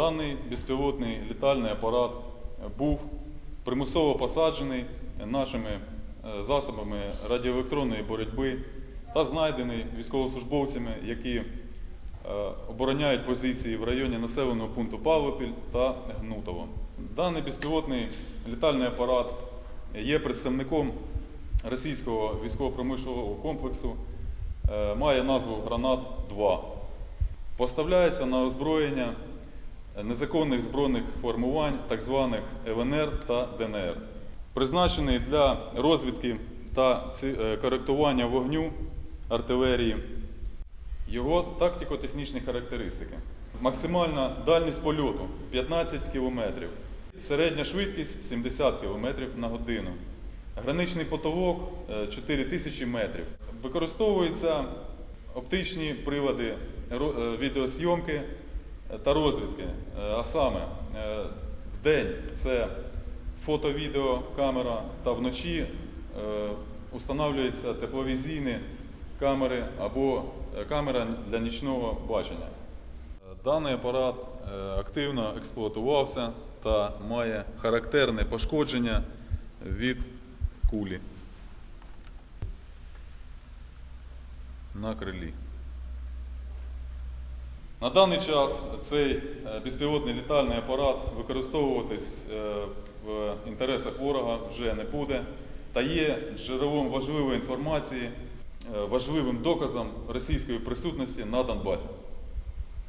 Даний безпілотний літальний апарат був примусово посаджений нашими е, засобами радіоелектронної боротьби та знайдений військовослужбовцями, які е, обороняють позиції в районі населеного пункту Павлопіль та Гнутово. Даний безпілотний літальний апарат є представником російського військово-промислового комплексу, е, має назву Гранат-2. Поставляється на озброєння незаконних збройних формувань, так званих ЛНР та ДНР. Призначений для розвідки та е, коректування вогню артилерії. Його тактико-технічні характеристики. Максимальна дальність польоту 15 км. Середня швидкість 70 км на годину. Граничний потолок е, 4000 метрів. Використовуються оптичні прилади е, відеосйомки е, та розвідки. Е, А саме е, в день це фото-відеокамера та вночі е, установлюються тепловізійні камери або камера для нічного бачення. Даний апарат активно експлуатувався та має характерне пошкодження від кулі на крилі. На даний час цей е, безпілотний літальний апарат використовуватись е, в інтересах ворога вже не буде та є джерелом важливої інформації, е, важливим доказом російської присутності на Донбасі.